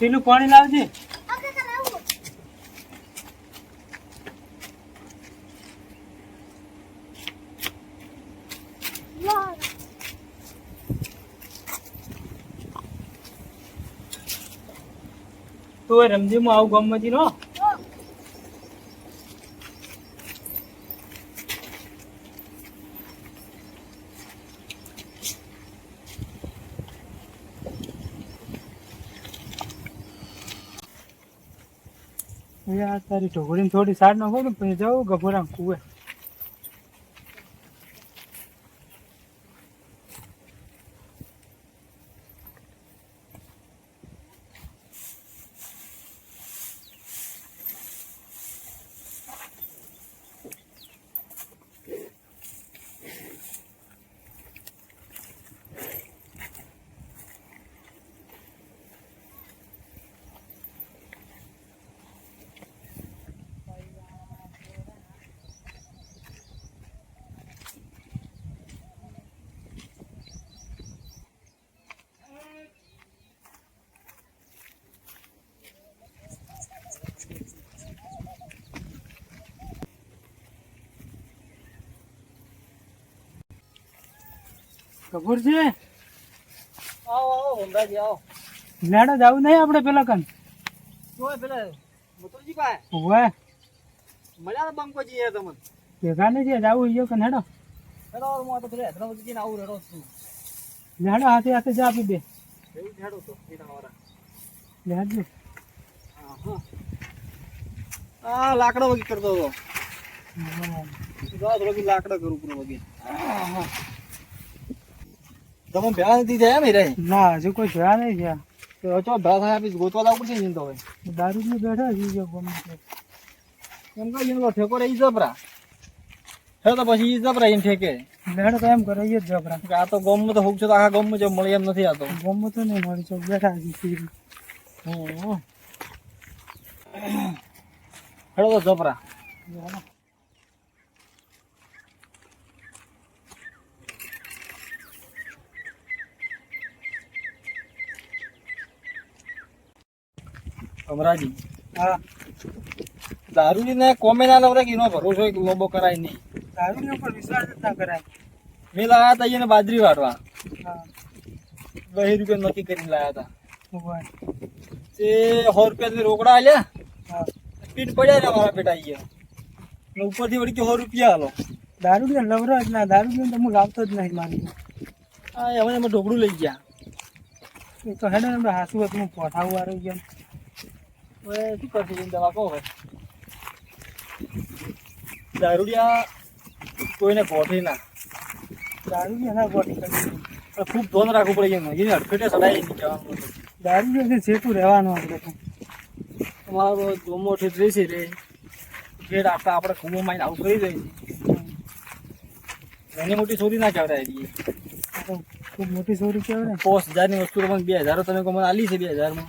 સ્ટીલનું પાણી લાવજે. તો રમજી હું આવું ગમતી નો યાર તારી ઢોકળીને થોડી સાડ નાખો ને પછી જાઉં ગભરા કુવે. કપૂર છે? આવો આવો ભમરાજી આવો. લેડો જાવું નહીં આપણે પેલા કન. જોય પેલા? મુતુજી પાસે? ઓવે મળ્યા બંકોજી એ તમને? ભેગા નહીં નથી જાવું ઈયો કન હેડો. હેડો હું તો પેલા હેદરાબાદજી જઈને આવું રેડો છું. લેડો હાથે હાથે જા આપી દે. એવું હેડો તો એના વાળા હા હા આ લાકડો વગી કરતો હતો. લાકડા બી કરું પૂરો વગી. તમે ભેળા નથી થયા રે ના હજુ કોઈ ભેળા નહીં થયા. તો ચો ભેળા થયા આપી ગોતવા લાવું પડશે ને તો હવે. દારૂ ની બેઠા છે જો ગમે. એમ કહી એનો ઠેકો રે ઈ જબરા. હે તો પછી ઈ જબરા એમ ઠેકે. લેડો તો એમ કરે ઈયો જબરા. કે આ તો ગોમમાં તો હુક છે તો આખા ગોમમાં જો મળે એમ નથી આતો ગમે તો નહીં મળી છો બેઠા છે. હમ. હેડો તો જબરા. લેડો. અમરાજી હા. દારૂજીને ને કોમે ના લવરે કે એનો ભરોસો લોબો કરાય નહીં. દારૂજી ઉપર વિશ્વાસ જ ના કરાય. મેં લાયા હતા એને બાજરી વાટવા હા. દસ રૂપિયા નક્કી કરીને લાયા હતા. તે સો રૂપિયા રોકડા આલ્યા. પીઠ પડ્યા ને મારા પેટા અહીંયા ઉપરથી વળી કે સો રૂપિયા હાલો દારૂ ને લવરો જ ના દારૂ તો હું લાવતો જ નહીં મારી. હા હવે એમાં ઢોકળું લઈ ગયા. એ તો હેડે એમ હાસુ હતું હું પોઠાવું આવી જેમ હવે શું કરશે એની દવા કહો ભાઈ દારૂડિયા કોઈને ગોઠે ના દારૂડિયા ના ગોઠી ખૂબ ધોન રાખવું પડે એમ એની હડફેટે સડાઈ નહીં જવાનું દારૂડિયાથી જેટલું રહેવાનું આપણે તો. તમારો ગોમો ઠેઠ રહેશે રે ઘેર આટલા આપણે ખૂમો માઈને આવું કરી દઈએ એની મોટી સોરી ના કહેવાય ખૂબ મોટી સોરી કહેવાય ને પોસ હજારની વસ્તુ તમને બે હજાર તમે કહો મને આલી છે બે હજારમાં.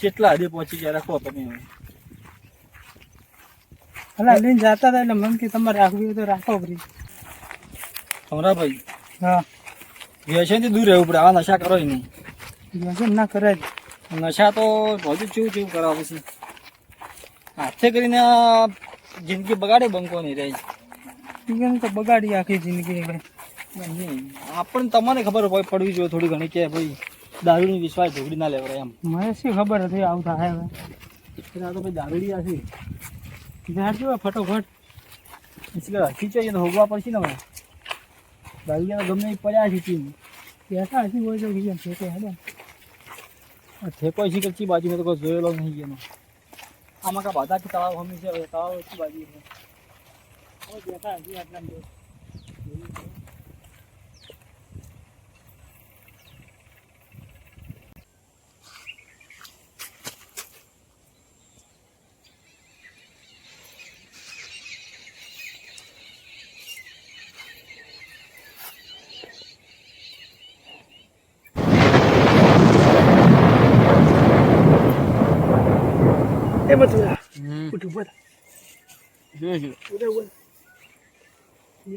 કેટલા હદે પહોંચી ગયા? રાખો તમે. અલા લઈને જતા હતા એટલે મન કે તમારે રાખવી હોય તો રાખો ફરી. ભાઈ? હા. વ્યસનથી દૂર રહેવું પડે આવા નશા કરો નહીં વ્યસન ના કરે જ. નશા તો બધું ચેવું ચેવું કરાવે પછી હાથે કરીને જિંદગી બગાડે બંકો નહીં રહે. ઈગન તો બગાડી આખી જિંદગી નહીં આપણને તમને ખબર હોય પડવી જોઈએ થોડી ઘણી કે ભાઈ. દારૂની વિશ્વાસ ઢોકળી ના લેવરાય એમ. મને શી ખબર હતી આવું થાય હવે? આ તો ભાઈ દારૂડિયા છે. જાણ જો ફટોફટ. એટલે ખીચાઈ ને હોગવા પડશે ને હવે. દારૂડિયા ગમે પડ્યા છે ચીન પૈસા હજી હોય છે બીજા ઠેકે હેડે. ઠેકો છે કચ્છી બાજુ મેં તો કોઈ જોયેલો નહીં એનો. આમાં કા બાધા તળાવ હમી છે તળાવ ઓછી બાજુ છે. બેઠા હજી આટલા એ બધું ઉઠું બોલ જોયું છે ઉડે બોલ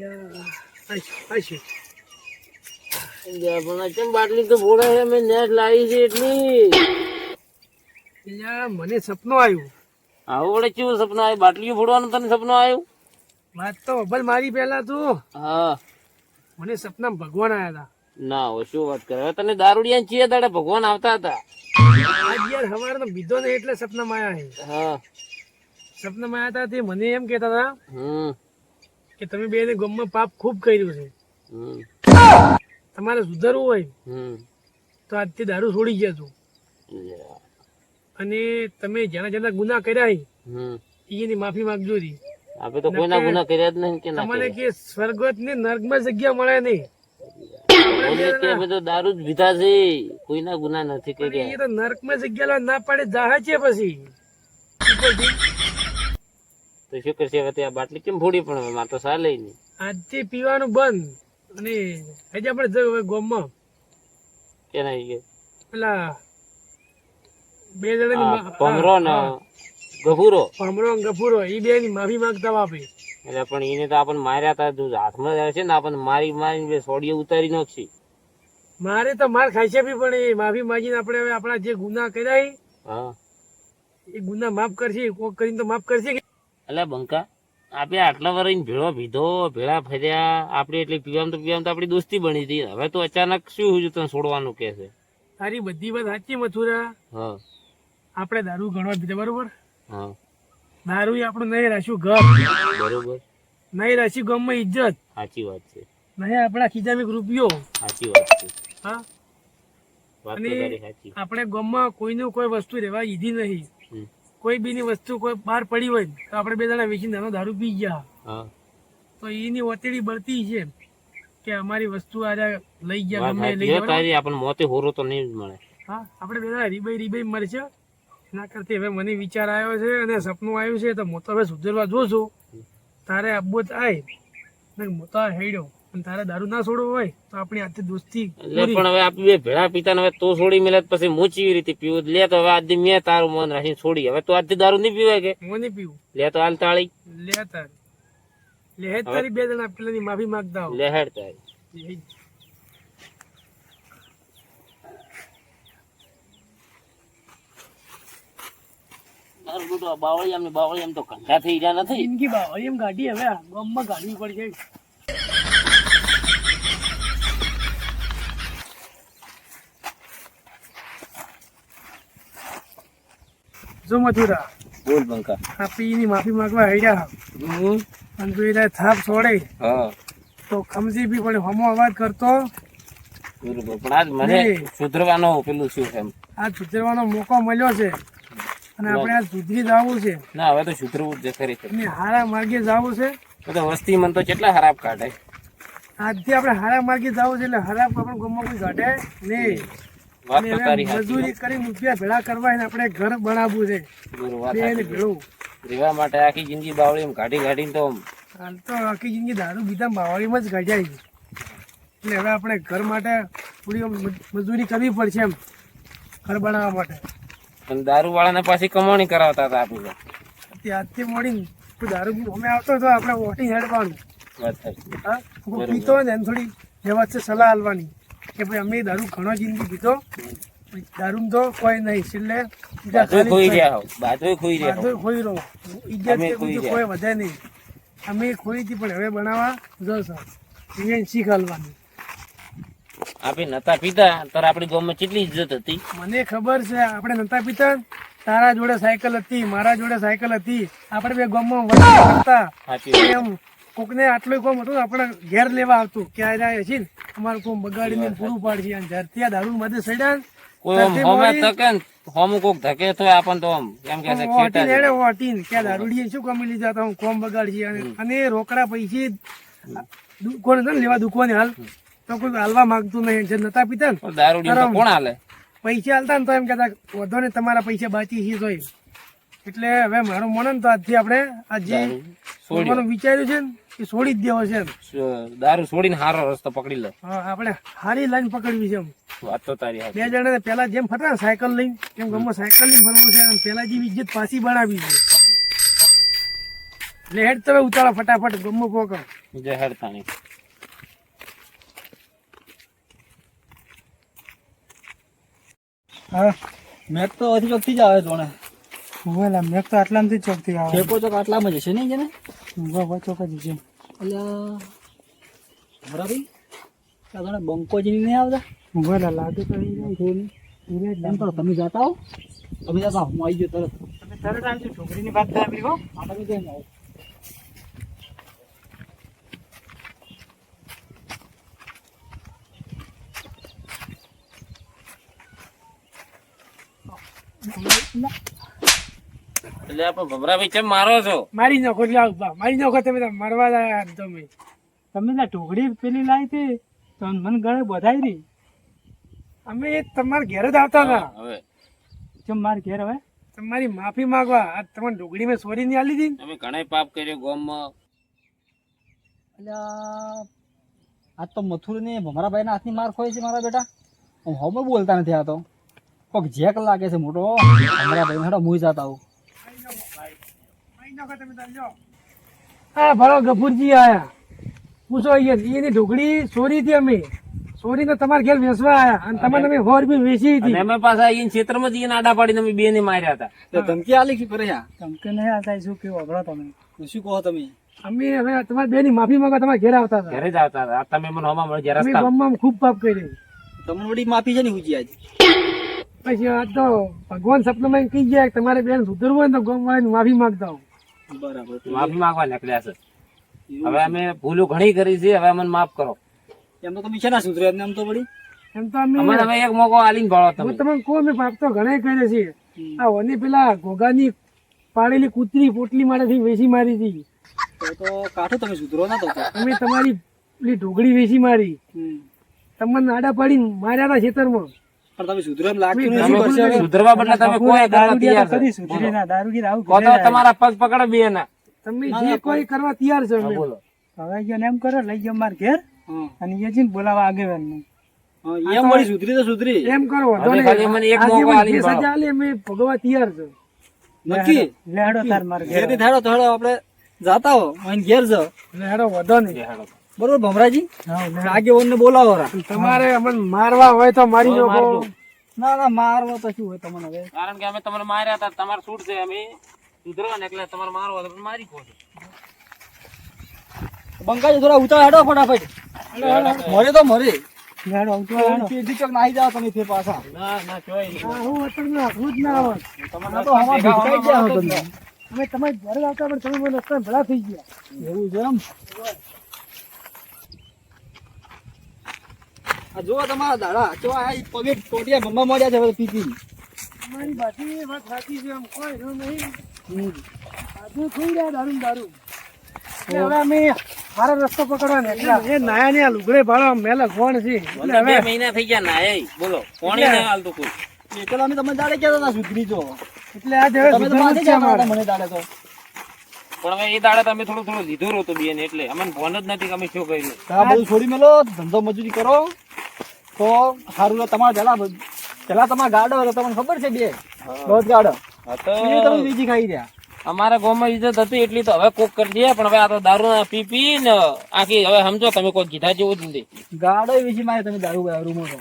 યા આઈ આઈ બાટલી તો ફોડે છે? મેં નેટ લાવી છે એટલી. મને સપનું આવ્યું. આવું વડે કેવું સપનું આવ્યું? બાટલીઓ ફોડવાનું તને સપનું આવ્યું? વાત તો અભલ મારી પહેલા તું. હા. મને સપના ભગવાન આવ્યા હતા ના હો શું વાત કરે? તને દારૂડિયા ચીએ દાડે ભગવાન આવતા હતા. આજ યાર સવારનો બીધો ને એટલે સપનામાં આવ્યા છે. હા. સપનામાં આવ્યા હતા તે મને એમ કહેતા હતા કે તમે બેને ગમમાં પાપ ખૂબ કર્યું છે. તમારે સુધારવું હોય તો આજથી દારૂ છોડી ગયા તું અને તમે જેના જેના ગુના કર્યા છે, એની માફી માંગજો હતી આપણે તો કોઈના ગુના કર્યા જ નહીં કે ના તમને. કે સ્વર્ગત ને નર્કમાં જગ્યા મળે નહીં. કે દારૂ જ પીધા છે. કોઈના ગુના નથી કર્યા એ તો નર્કમાં જગ્યા ના પાડે જાહે છે પછી. તો શું કરશે હવે આ બાટલી કેમ ફોડી પણ મારે તો ચાલે નહીં. આજથી પીવાનું બંધ. અને હજી આપણે જવું હવે ગોમમાં. કે ઈ કે? પેલા બે ને હા, ગભુરો. ગફુરો એ બે ની માફી માંગતા વાપી એટલે પણ એને તો આપણને માર્યા હતા તું હાથમાં જાય છે ને આપણને મારી મારી બે સોડીએ ઉતારી નાખશી. મારે તો માર ખાઈ છે પણ એ માફી માંગીને આપણે હવે આપણા જે ગુના કર્યા હા એ ગુના માફ કરશે કોક કરીને તો માફ કરશે કે? એટલે બંકા આપણે આટલા વર્ષ ભેળો ભીધો ભેળા ફર્યા આપણે એટલી પીવામાં તો પીવામાં તો આપણી દોસ્તી બની હતી. હવે તો અચાનક શું હું તને છોડવાનું કે છે? તારી બધી વાત સાચી મથુરા. હા. આપણે દારૂ ગણવા દીધા બરોબર? હા. દારૂ એ આપણું નહીં રાખ્યું ઘર બરોબર. નહીં રાખ્યું ગમમાં ઇજ્જત સાચી વાત છે. નહીં આપણા ખીચામાં રૂપિયો. સાચી વાત છે. હા? અને આપણે ગામમાં કોઈનું કોઈ વસ્તુ રહેવા દીધી નહીં. કોઈ બીની વસ્તુ કોઈ બહાર પડી હોય તો આપણે બે જણા વેચીને નાનો દારૂ પી ગયા. તો એની ઓતેડી બળતી છે કે અમારી વસ્તુ આજે લઈ ગયા ગમે લઈ ગયા આપણને મોતે હોરો તો નહીં મળે. હા આપણે બે જણા રીબાઈ રીબાઈ મરશે. એના કરતી હવે મને વિચાર આવ્યો છે અને સપનું આવ્યું છે તો હું તો હવે સુધરવા જોઉં છું. તારે આબો થાય ને હું તો હેડ્યો. અને તારે દારૂ ના છોડવો હોય તો આપણી હાથે દોસ્તી એટલે પણ હવે આપણે બે ભેળા પીતા ને હવે તો છોડી મેલે પછી હું ચીવી રીતે પીવું? લે તો હવે આજથી મેં તારું મન રાખીને છોડી. હવે તો આજથી દારૂ નહીં પીવાય કે? હું નહીં પીવું. લે તો હાલ તાળી. લે તારી. લેહેડ તારી બે જણા પેલાની માફી માંગતા હો લે તારી તારું બધું આ બાવળિયામ ને બાવળિયામ તો કંઠા થઈ ગયા નથી. જિંદગી બાવળી ગાડી હવે આ ગામમાં ગાડવી પડશે જો મથુરા બોલ બંકા આ પીની માફી માંગવા હેડ્યા અને જો એને થાપ છોડે હા. તો ખમજી બી પણ હમો અવાજ કરતો. બરોબર પણ આજ મને સુધરવાનો પેલું શું એમ? આ સુધરવાનો મોકો મળ્યો છે. અને આપણે આ સુધરી જવું છે. ના હવે તો સુધરવું જ ખરી છે હારા માર્ગે જવું છે. તો વસ્તી મન તો કેટલા ખરાબ કાઢે. આજથી આપણે હારા માર્ગે જવું છે એટલે ખરાબ આપણે ગમો કોઈ ઘટે નહીં. મજૂરી કરી રૂપિયા ભેળા કરવા આપણે ઘર બનાવવું છે. રહેવા માટે આખી જિંદગી બાવળી એમ કાઢી કાઢીને તો આમ હાલ તો આખી જિંદગી દારૂ બીજા બાવળીમાં જ ગાંજાય છે. એટલે હવે આપણે ઘર માટે થોડી મજૂરી કરવી પડશે એમ ઘર બનાવવા માટે. પણ દારૂ વાળાને પાછી કમાણી કરાવતા હતા આપણે તે. આજથી મળીને દારૂ બી અમે આવતો તો આપણે વોટિંગ હેડવાનું. હા? પીતો ને એને થોડી વ્યવસ્થિત સલાહ આપવાની કે ભાઈ અમે દારૂ ઘણો જિંદગી પીતો દારૂ તો કોઈ નહીં છેલ્લે ખોઈ હો બાજુએ ખોઈ રહ્યા બાજુ ખોઈ રહો. ઇજ્જત બીજું. કોઈ વધે નહીં. અમે ખોઈ હતી પણ હવે બનાવવા જશો. એને શીખ હાલવાની આપણે નતા પિતા ત્યારે આપણી ગામમાં કેટલી ઇજ્જત હતી? મને ખબર છે આપણે નતા પિતા. તારા જોડે સાયકલ હતી મારા જોડે સાયકલ હતી. આપણે બે ગામમાં વાત. એમ કોકને આટલું કોમ હતું આપણે ઘેર લેવા આવતું. કે આ છે ને અમારું કોમ બગાડીને પૂરું પાડશે. અને ધરતી આ દારૂ માથે સડ્યા કોઈ આમ હોમે તકે હોમ કોક ધકે તો આપણ તો આમ એમ કે છે ખેટા એડે ઓટીન કે દારૂડીએ શું કમી લીધા તો કોમ બગાડશે. અને અને રોકડા પૈસે કોણ લેવા દુખવાની હાલ. તો કોઈ હાલવા માંગતું નહીં જે નતા પીતા ને પણ કોણ હાલે? પૈસા હાલતા ને તો એમ કેતા વધો ને તમારા પૈસા બાકી છે જોઈ. એટલે હવે મારું મન ને તો આજથી આપણે આજે છોડવાનું વિચાર્યું છે ને એ છોડી જ દેવો છે દારૂ છોડીને હારો રસ્તો પકડી લે. હા, આપણે હારી લાઈન પકડવી છે એમ. વાત તો તારી બે જણા પેલા જેમ ફરતા સાયકલ લઈ એમ ગમો સાયકલ લઈને ફરવું છે અને પેલા જેવી ઇજ્જત પાછી બનાવી છે. એટલે હેડ તમે ઉતારો ફટાફટ ગમો પોકો જય હરતાણી હા. મેક તો અહીંથી ચોકથી જ આવે ધોણે. બોલા મેં તો આટલામાંથી ચોકથી આવે. ઠેકો ચોક આટલામાં જ હશે નહીં? જેને ચોક જ છે. અલ્યા બરાબર? આ ધોણે બંકો નહીં આવતા? બોલા લાગે તો એ નહીં એમ કરો તમે જાતા હો. તમે જાતા હો આવી ગયો તરત. તમે તરત આવજો છોકરીની વાત થાય આપણી હો. આ તમે કેમ આવો એટલે આપણે ભમરાભાઈ કેમ મારો છો? મારી નાખો એટલે ઊભા મારી નાખો તમે મરવા લાયા તમે તમે ના ઢોકળી પેલી લાવી હતી. તો મને ગળે બધાઈ રહી. અમે તમારા ઘેર જ આવતા હતા. હવે. જો મારા ઘેર હવે? તમારી માફી માંગવા. આ તમારી ઢોકળી મેં સોરી ની આલી હતી. તમે ઘણા પાપ કર્યો ગોમમાં. અલ્યા આ તો મથુર ને ભમરાભાઈ ના હાથની માર ખોય છે મારા બેટા. હું હવે બોલતા નથી આ તો. કોક જેક લાગે છે મોટો. ભમરાભાઈ હેડો મુઈ જાતા હું હા ભલો ગફુરજી આયા. પૂછો અહીંયા એની ઢોકળી ચોરી હતી અમે. સોરી તો તમારા ઘેર વેચવા આયા. અને તમારે અમે હોર બી વેચી હતી. અમે પાછા અહીંયા ક્ષેત્રમાં જઈને આડા પાડીને અમે બે ને માર્યા હતા. તો ધમકી આલી કે કરે ધમકી નહીં આવતા શું કેવું અભળો તમે? શું કહો તમે? અમે હવે તમારી બેની માફી માંગવા તમારા ઘેર આવતા હતા. ઘરે જ આવતા હતા. તમે મને હમણાં મળી ગયા અમે રસ્તા ખૂબ પાપ કરી તમને બધી માફી છે ને હુજી આજ? પછી આ તો ભગવાન સપનામાં કહી ગયા કે તમારે બેન સુધરવું હોય તો ગામ વાળાની માફી માંગતા હો. બરાબર. માફી માંગવા નીકળ્યા છે. હવે અમે ભૂલો ઘણી કરી છે હવે અમને માફ કરો. એમ તો તમે છે ના સુધરે એમને એમ તો વળી? એમ તો અમે અમને હવે એક મોકો આલીને ભાળો તમે. તમને કહું અમે પાપ તો ઘણા કરે છે. આ ઓની પેલા ઘોઘાની પાડેલી કૂતરી પોટલી મારાથી વેચી મારી હતી. તો તો કાઠો તમે સુધરો ના તો તો. અમે તમારી પેલી ઢોગળી વેચી મારી. તમને આડા પાડીને માર્યા હતા ખેતરમાં. પણ તમે સુધરો લાગતું નથી શું કરશે હવે? સુધરવા બદલે તમે કોઈ કરવા તૈયાર છે? કહો તો તમારા પગ પકડે બે ના તમે જે કોઈ કરવા તૈયાર છો અમે બોલો. હવે એમ કરો લઈ જાઓ માર ઘેર અને એ જઈને બોલાવા આગેવાન હા, એમ વળી સુધરી તો સુધરી. એમ કરો વાંધો મને એક મોકો. સજા આલી અમે ભોગવવા તૈયાર છો. નક્કી? લેડો તાર માર ઘેરથી થાળો તો આપણે જાતા હો અહીં ઘેર જાવ લેડો વધો નહીં. હેડો. બરોબર ભમરાજી. આગેવાનને બોલાવો તમારે અમને મારવા હોય તો મારી નાખો ના ના મારવો તો શું હોય તમને હવે? કારણ કે અમે તમને માર્યા હતા તમારે છૂટ છે અમે સુધરવા ને એટલે તમારે મારવા તો મારી ખો છો. બંકાજી થોડા ઉતાર હેડો ફટાફટ. મરે તો મરે. નાહી જાઓ તમે ફેર પાછા. ના ના અતર ના હાથમાં જ ના આવે આ તો હવા ભીટકાઈ ગયા હો તમે. અમે તમારે ઘરે આવતા પણ તમે મને રસ્તા ભલા થઈ ગયા. એવું છે એમ? આ તમારા દાડા જો આ પગે ટોટિયા ભમા મળ્યા છે હવે પીપી. મારી બાકી વાત સાચી છે એમ કોઈ રહ્યું નહીં. આજુ થઈ રહ્યા દારૂ દારૂ. હવે અમે મારો રસ્તો પકડવા નીકળ્યા એ નાયા ને આ લુગડે ભાડો મેલા કોણ છે. બે મહિના થઈ ગયા નાયા બોલો કોણી ના હાલતું કોઈ. એકલા અમે તમે દાડે કહેતા હતા સુધરી જો. એટલે આજ તમે તો જ મને દાડે તો. પણ હવે એ દાડે તમે થોડું થોડું લીધું રહ્યું બેન એટલે. અમને ફોન જ નથી કે અમે શું કર્યું. આ બધું છોડી મેલો ધંધો મજૂરી કરો. તો સારું તમારે પેલા પેલા તમારા ગાડો હતો તમને ખબર છે બે? દોઢ ગાડો. તમે બીજી ખાઈ રહ્યા. અમારા ગામમાં ઇજ્જત હતી એટલી તો હવે કોક કરી દે પણ હવે આ તો દારૂ પી પી ને આખી હવે સમજો તમે કોઈ કીધા જેવું જ નથી. ગાડો બીજી મારે તમે દારૂ દારૂ છો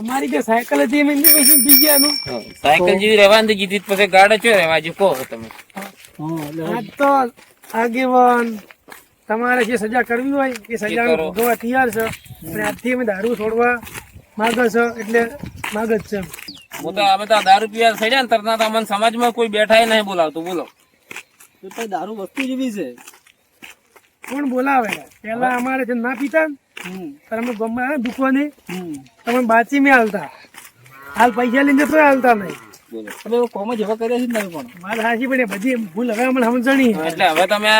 અમારી જે સાયકલ હતી એમ એમની પછી પી ગયા સાયકલ જેવી રહેવાની કીધી પછી ગાડે ચો રહેવા જો કહો તમે. આજ તો આગેવાન તમારે જે સજા કરવી હોય એ સજા ભોગવવા તૈયાર છે. અને આજથી અમે દારૂ છોડવા માગે છે એટલે માગ જ છે હું તો અમે તો દારૂ પીવા થઈ ને તરના તો અમને સમાજમાં કોઈ બેઠા નહીં બોલાવતું. બોલો. તો તો દારૂ વસ્તુ જેવી છે. કોણ બોલાવે? પેલા અમારે જે ના પીતા ને, અમે ગમમાં દુખવાની. તમે બાચી મેં હાલતા હાલ પૈસા લઈને તો હાલતા નહીં. તમે કોમ જ કર્યા છે ને પણ? મારે હાચી પડી બધી ભૂલ હવે અમને સમજણી એટલે હવે તમે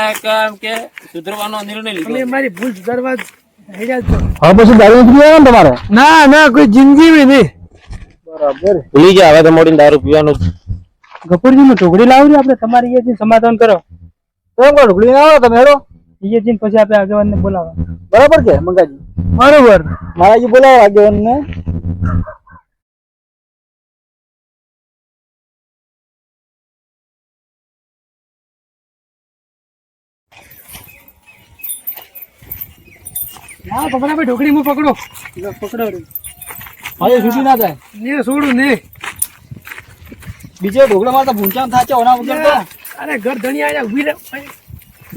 કે સુધરવાનો નિર્ણય લીધો. મારી ભૂલ સુધારવા હેડ્યા જ છો. હવે પછી દારૂ તમારે? ના ના કોઈ જિંદગી નહીં. બરાબર. ભૂલી ગયા હવે તો મોડીને દારૂ પીવાનું. ગપુરજી નું ટોકડી લાવજો આપણે? તમારી એ સમાધાન કરો. તો ઢોકળી ના આવો તમે એ જઈને પછી આપણે આગેવાન ને બોલાવો બરાબર છે મંગાજી? બરોબર. મારાજી બોલાવો આગેવાન ને હા પકડા ભાઈ ઢોકળી હું પકડો. પકડો હવે છૂટી ના થાય ને છોડું ને બીજે ઢોકળા મારતા ભૂંચામ થાય છે ઓના વગર તો અરે ઘર ધણી આયા ઊભી રહે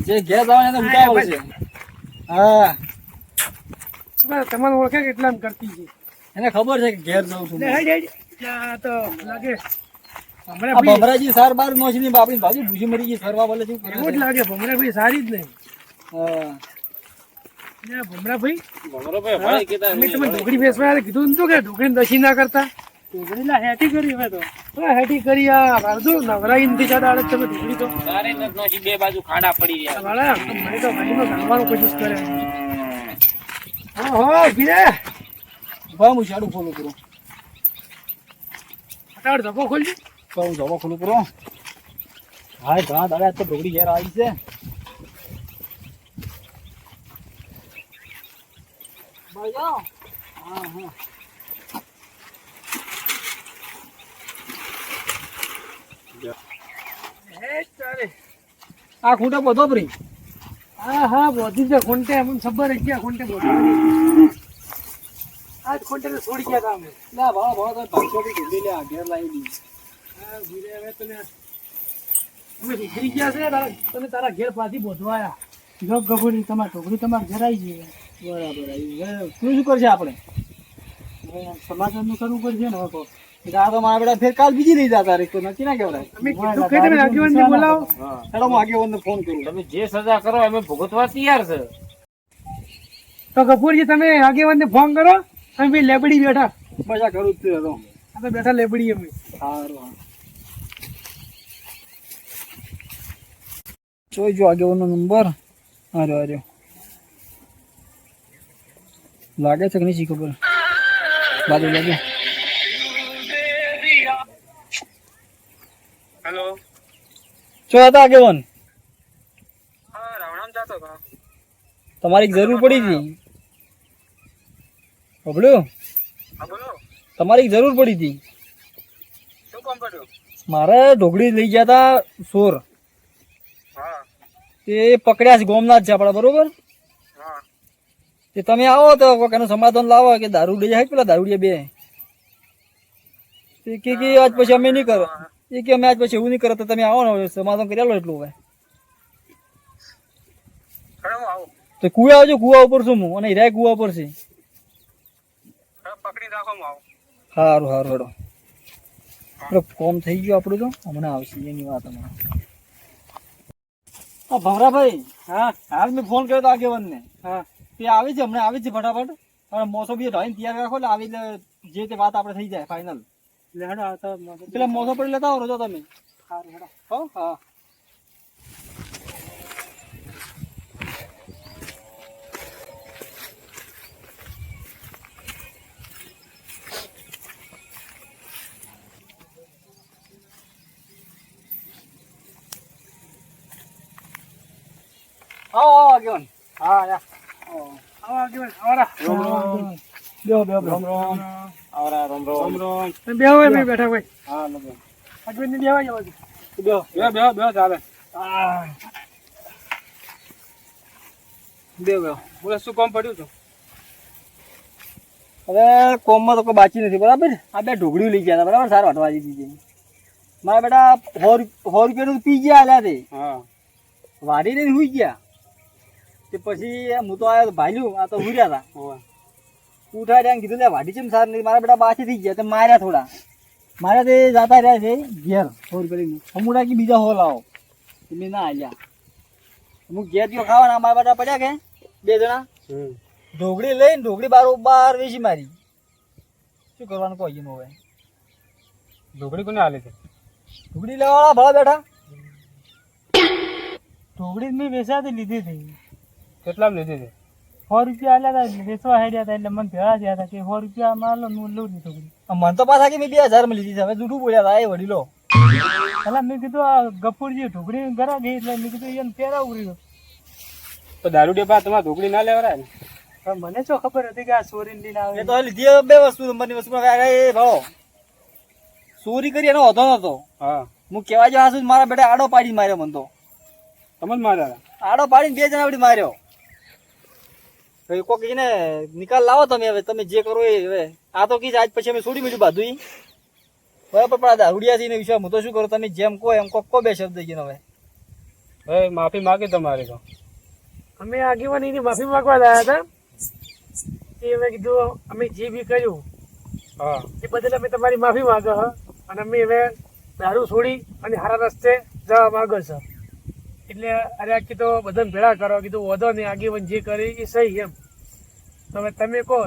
જે ઘેર જવાને એને ઉતાવળ છે. હા. તમારે ઓળખે કેટલા એમ કરતી છે. એને ખબર છે કે ઘેર જઉં છું. તો લાગે. ભમરાજી સાર બાર નો છે ને બાપડી ભાજી ભૂસી મરી ગઈ ફરવા બોલે શું એવું જ લાગે ભમરા ભાઈ સારી જ નહીં. હા. ને ભમરા ભાઈ. ભમરો ભાઈ ભાઈ કીધા અમે તમે ઢોકળી બેસવા કીધું નતું કે ઢોકળી દસી ના કરતા. ઢોકળી લા હેટી કરી હવે તો. હા, કરી આ વાંધો નવરાઈ નથી જતા આડે તમે ઢોકળી તો. તારે નથી બે બાજુ ખાડા પડી રહ્યા. વાળા મને તો ભાઈનો ગાવાનો કોશિશ કરે. હા હા ભીરે ભાવ હું ખોલું પૂરું. ફટાફટ ધક્કો ખોલજો. તો હું જવા ખોલું પૂરો. હા ઘણા દાડા તો ઢોકળી ઘેર આવી છે. ભાઈ આવો. હા હા આ ખૂંટો બધો ફરી હા હા બોધી છે ખોંટે. ખબર જ ગયા ખોંટે બોધી. આજ ખૂંટે ને છોડી ગયા હતા અમે લા ભાવ ભાવ તો પાંચસો થી ઢોકળી લે આ ઘેર લાવી દીધી. હા ભીરે હવે તને અમે સુધરી ગયા છે તારા તને તારા ઘેર પાછી બોધવા આયા. જો ગભુડી તમારે ઢોકળી તમારે ઘેર આવી જઈએ. બરાબર. શું શું કરશે આપણે? સમાચાર કરવું પડશે ને હવે આ તો મારા બેટા ફેર કાલ બીજી નહીં જતા રે તો નક્કી ના કેવડાય અમે કીધું કે તમે આગેવાનને બોલાવો. હેડો હું આગેવાનને ફોન કરું. તમે જે સજા કરો અમે ભોગવવા તૈયાર છે. તો કપૂરજી તમે આગેવાનને ફોન કરો અમે ભાઈ લેબડી બેઠા. મજા આ કરું જ બેઠા લેબડી અમે. સારું હા. જોઈ આગેવાનો નંબર આર્યો આર્યો લાગે છે કે નહીં શી ખબર? બાજુ લાગે. હેલો. શું હતા આગેવાન? તમારી જરૂર પડી હતી. બોલો. તમારી જરૂર પડી હતી. મારે ઢોકળી લઈ ગયા હતા સોર. તે પકડ્યા છે ગોમનાથ છે આપણા બરોબર? તે તમે આવો તો કોઈક એનું સમાધાન લાવો કે દારૂ લઈ જાય પેલા દારૂડિયા બે. કે કે આજ પછી અમે નહીં કરો. એ કે અમે આજ પછી એવું નહીં કરો તો તમે આવો ને સમાધાન કરી એટલું હવે. તો કુવા આવજો કુવા ઉપર છું હું અને હિરાય કુવા ઉપર છે. સારું સારું હેડો. એટલે ફોર્મ થઈ ગયું આપણું તો. હમણાં આવશે એની વાત અમારે હા ભમરાભાઈ હા હાલ મેં ફોન કર્યો તો આગેવાનને. હા. તે આવે છે હમણાં આવે છે ફટાફટ. અને મોસો બી ઢાઈને તૈયાર રાખો એટલે આવી જે તે વાત આપણે થઈ જાય ફાઇનલ પેલા મોસો પડી લેતા આવો રોજો તમે. હો હા. આવો આવો આગેવાન. હા હવે કોમમાં તો કોઈ બાચી નથી બરાબર? આ બે ઢોકળીઓ લઈ ગયા હતા બરાબર? સારા વાટવા દીધી મારા બેટા સો રૂપ- સો રૂપિયાનું પી ગયા આલ્યા તે. હા. વાડીને જ હુઈ ગયા. તે પછી હું તો આવ્યો ભાઈલું ભાલ્યું આ તો ઉર્યા હતા ઉઠાડ્યા કીધું લે વાઢી ચેમ સાર નહીં મારા બેટા બાછી થઈ ગયા તે માર્યા થોડા. માર્યા તે જાતા રહ્યા છે ઘેર. સો કરીને હમુડા કે બીજા હોલ આવો. તે મેં ના આલ્યા. હું ઘેર ગયો ખાવાના મારા બેટા પડ્યા કે બે જણા? ઢોકળી લઈને ઢોકળી બાર બાર વેચી મારી. શું કરવાનું કોઈ એનું હવે? ઢોકળી કોને હાલે છે? ઢોકળી લેવાવાળા ભાવ બેઠા. ઢોકળી મેં વેચાતી લીધી હતી. કેટલા લીધી હતી? સો રૂપિયા આલ્યા હતા વેચવા હેડ્યા હતા એટલે મને ભેળા થયા હતા કે સો રૂપિયા માં લો હું લઉં નહીં છોકરી. મને તો પાછા કે મેં બે હજારમાં લીધી છે. હવે જૂઠું બોલ્યા હતા એ વડીલો. પેલા મેં કીધું આ ગફુરજી ઢોકળી ગરા ગઈ એટલે મેં કીધું એને પહેરાવું રહ્યું તો દારૂ ડેબા તમારે ઢોકળી ના લેવરાય ને? મને શું ખબર હતી કે આ ચોરી લઈને આવે એ તો લીધી બે વસ્તુ મને વસ્તુ એ ભાવ. ચોરી કરી એનો વધો નતો. હા. હું કેવા જવા છું મારા બેટા આડો પાડી માર્યો મને તો. તમે જ માર્યા આડો પાડીને બે જણા માર્યો. હવે કોક ને નિકાલ લાવો તમે હવે તમે જે કરો એ હવે. આ તો કીધું આજ પછી અમે છોડી મળ્યું બધું હવે બરાબર પણ આ દારૂડિયા ને વિશ્વાસ હું તો શું કરું તમે જેમ કહો એમ કોક કો બે શબ્દ કીને હવે. હવે માફી માગી તમારી તો. અમે આગેવાનીની માફી માંગવા લાયા હતા. એ અમે કીધું અમે જે બી કર્યું હા. એ બદલ અમે તમારી માફી માંગો અને અમે હવે દારૂ છોડી અને સારા રસ્તે જવા માંગો છો. એટલે અરે આ કીધું બધાને ભેળા કરો. કીધું વધો નહીં આગેવન જે કરી એ સહી એમ. તમે તમે કહો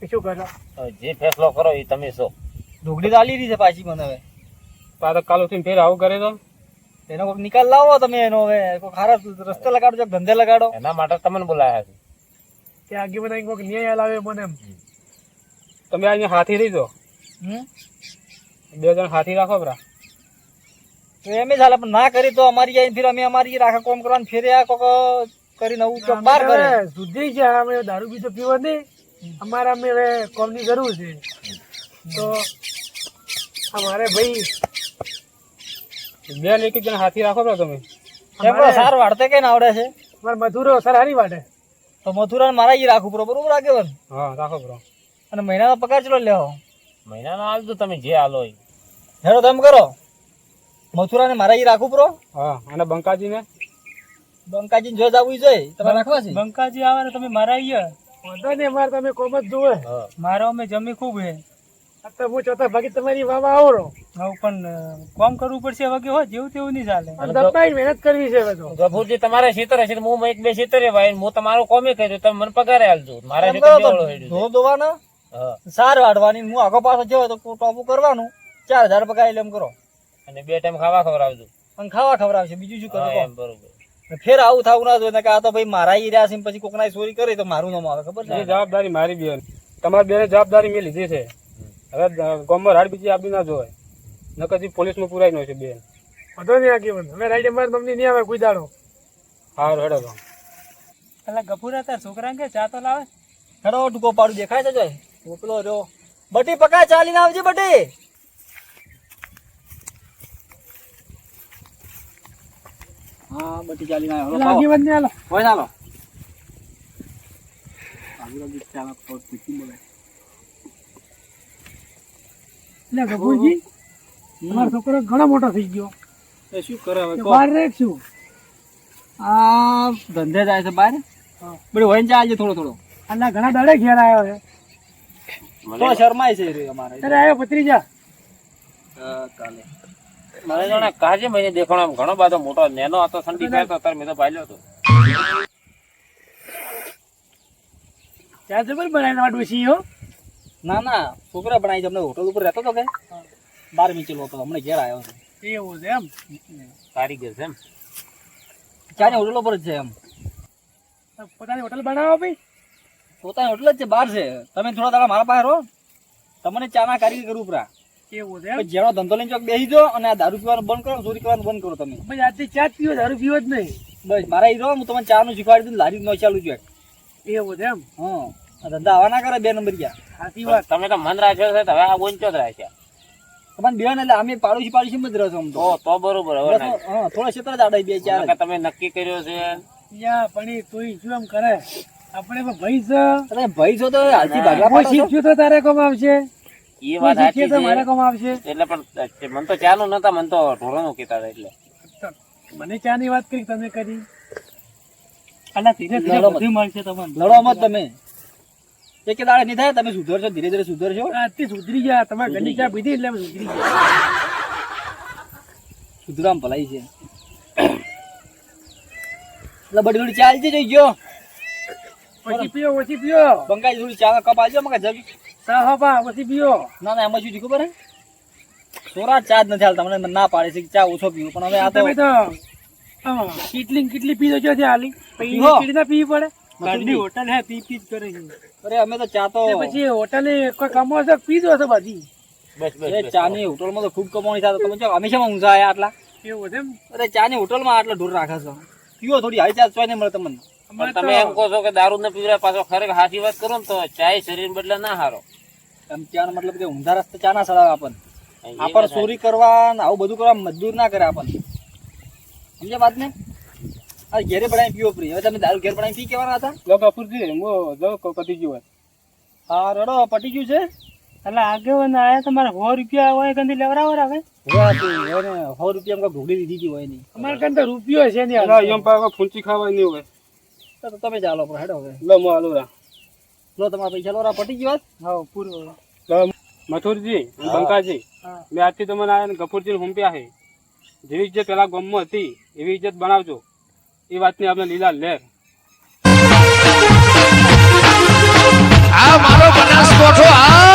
કે શું કરો? હવે જે ફેસલો કરો એ તમે છો. ઢોકળી તો આલી રહી છે પાછી મને હવે. પાછો કાલો ઉઠીને ફેર આવું કરે તો. એનો કોઈક નિકાલ લાવો તમે એનો હવે કોઈ ખારા રસ્તે લગાડો છો ધંધે લગાડો. એના માટે તમને બોલાયા છે. કે આગેવાન આવીને કોઈક ન્યાય લાવે મને એમ. તમે અહીંયા હાથી રહી દો હમ? બે જણ હાથી રાખો બરા એમ જ હાલે પણ ના કરી તો અમારી આઈને ફિર અમે અમારી રાખા કોમ કરવાનું ફેર્યા કોક કરી નવું તો બાર કરે. હવે છે અમે દારૂ બીજો પીવો નહીં. અમારે અમે હવે કોમની જરૂર છે. તો અમારે ભાઈ બે એક જણ હાથી રાખો તો તમે. એમ કહો, સાર વાળતે કઈ આવડે છે? મારે મધુરો સર હારી વાટે. તો મથુરા મારા ઈ રાખવું બરોબર બરોબર આગેવાન હા રાખો બરો. અને મહિનાનો પગાર ચલો લેવો મહિનાનો હાલજો તમે જે હાલો હેરો તમે કરો. મથુરા ને મારા ઈ રાખવું પ્રો હા અને બંકાજી ને બંકાજી જો જવું જોઈએ તમે રાખવા છે? બંકાજી આવે ને તમે મારા અહીંયા વાંધો ને અમારે તમે કોમ જ જોવે હા. મારો અમે જમી ખૂબ હે. આ હું ચોથા ભાગે તમારી વાવા પણ કોમ કરવું પડશે હવે હો જેવું તેવું નહીં ચાલે. અને દબાઈ મહેનત કરવી છે ગફુરજી તમારે ખેતર હશે હું એક બે ખેતરે ભાઈ હું તમારું કોમે કર્યું તમે મને પગારે હાલજો મારા ધો ધોવાના સાર વાળવાની. હું આગો પાછો જવો તો ટોપું કરવાનું. ચાર હજાર પગાર એટલે એમ કરો. અને બે ટાઈમ ખાવા ખવડાવજો. અને ખાવા ખવડાવશે બીજું શું કરવું એમ બરોબર. ફેર આવું થવું ના જોઈએ ને કે આ તો ભાઈ મારા રહ્યા છે પછી કોકના ચોરી કરે તો મારું નામ આવે ખબર છે? જવાબદારી મારી બેન. તમારી બેને જવાબદારી મેં લીધી છે. હવે ગામમાં રાડ બીજી આપી ના જોવાય. ન પછી પોલીસમાં પુરાઈ નો છે બેન. વધો નહીં આગેવાન. હવે રાઈડ અમારે તમને નહીં આવે કોઈ દાડો. હારું હેડો તો પેલા ગફુરા તાર છોકરા કે ચા તો લાવે? હેડો ટૂંકો પાડું દેખાય છે જોય? મોકલો જો બટી પકા ચાલીને આવજે બટી. હા બટી ચાલીને આવ્યો. પેલા આગેવાન ને હાલો. હોય ચાલો એટલે ગફુરજી તમારો છોકરો ઘણો મોટો થઈ ગયો. એ શું કરે હવે? કે કહો. બહાર આ ધંધે જાય છે બહાર? બધું હોય ચાલજે થોડો થોડો. અને ઘણા દાડે ઘેર આવ્યો છે. તો શરમાય છે રે અમારે. આવ્યો પત્રીજા કાલે. મને જાણે કાજે મહિને દેખાણો આમ ઘણો બધો મોટો નેનો હતો સંડી થાય તો અત્યારે મેં તો ભાલ્યો હતો. ચા જબર બનાવીને તમારા ડોશી હો? ના ના છોકરા બનાવી છે હોટલ ઉપર રહેતો તો કે. બાર મીચેલો હતો હમણાં ઘેર આવ્યો છે. એવું છે એમ? કારીગર છે એમ? ચાની હોટલ ઉપર જ છે એમ? પોતાની હોટલ બનાવો ભાઈ. પોતાની હોટલ જ છે બહાર છે. તમે થોડા દાડા મારા પાસે રહો. તમને ચાના કારીગર કરવું પરા એવું છે જેનો ધંધો લઈને ચોક બેસી જાઓ અને આ દારૂ પીવાનું બંધ કરો ચોરી કરવાનું બંધ કરો તમે. ભાઈ આજે ચા જ પીવો દારૂ પીવો જ નહીં. બસ મારા હીરો હું તમને ચાનું શીખવાડી દઉં લારી નો ચાલુ છું એવું છે એમ? હા. ધંધા આવા ના કરે બે નંબર ગયા. સાચી વાત. તમે તો મન રાખ્યો છે હવે આ વંચો જ રાખ્યા. તમારે બે એટલે અમે પાડોશી પાડોશી જ રહેશો તો. તો તો બરોબર હવે હા થોડા ક્ષેત્ર જ આડાઈ બે ચાર તમે નક્કી કર્યો છે. યા પણ એ તોય શું એમ કરે? આપણે પણ ભાઈ છે. અરે ભાઈ છો તો હાલથી ભાગવા હું શું તો તારે કોમ આવશે? એ વાત સાચી શીખીએ મારે છે. કોમ આવશે? એટલે પણ મને તો ચાનું નતા મને તો ઢોરોનું કીધા હતા એટલે. મને ચા ની વાત કરી તમે કરી. અલા ધીરે ધીરે બધું મળશે તમને. લડો મત તમે. એક દાડે નહીં થાય તમે સુધરશો ધીરે ધીરે સુધરશો? આજથી સુધરી ગયા તમારે ઘરની ચા પીધી એટલે સુધરી ગયા. સુધરામ ભલાઈ છે. એટલે બડી થોડી ચાલતી જઈ ગયો. પછી પીઓ ઓછી પીઓ. બંગાળી થોડી ચા કપ આવજો મગા જગ સા હો બા ઓછી પીઓ. ના ના એમાં શું થયું ખબર સોરા ચા જ નથી હાલતા મને ના પાડે છે કે ચા ઓછો પીવું પણ હવે આ તો કેટલી કેટલી પીધો છો ત્યાં હાલી? કેટલી ના પીવી પડે? ઘરની હોટલ હે પી પી જ કરે છે. અરે અમે તો ચા તો પછી હોટલે કોઈ કમો છે પીધો હશે બધી? બસ બસ. ચાની હોટલમાં તો ખૂબ કમાણી થાય તમે જો હંમેશા ઊંઝા આયા આટલા? એવું છે અરે ચાની હોટલમાં આટલા ઢોર રાખે છે. પીવો થોડી હાઈ ચા ચોય નહીં મળે તમને. પણ તમે એમ કહો છો કે દારૂ ન પીવડાય પાછો ખરેખર સાચી વાત કરો ને તો ચાય શરીર બદલે ના હારો. એમ ચાનો મતલબ કે ઊંધા રસ્તે ચા ના સડાવે આપણને એ આપણ ચોરી કરવા ને આવું બધું કરવા મજદૂર ના કરે આપણને સમજ્યા વાત ને? આ ઘેરે પડાય પીવો પ્રી હવે તમે દારૂ ઘેર પડાય પી કેવાના હતા? લો કપૂરજી હું જો પતી ગયું હોય. હા રડો પટી ગયું છે? એટલે આગેવાન આયા તમારે સો રૂપિયા હોય તે હવે. ને સો રૂપિયા ઘોડી દીધી હોય નહીં. અમારે કાંઈ તો રૂપિયો છે નહીં એમ ફૂંચી ખાવાય નહીં હોય. તો તમે ચાલો પણ હેડો હવે. લો હું હાલું લો તમારા પૈસા લોરા પટી ગયું વાત? હા પૂરો લો મથુરજી બંકાજી મેં આજથી તમને આ ગફુરજી હુંપ્યા છે જેવી ઇજ્જત પેલા ગામમાં હતી એવી ઇજ્જત બનાવજો. એ વાતની આપણે લીલા લે આ મારો બનાસકોઠો આ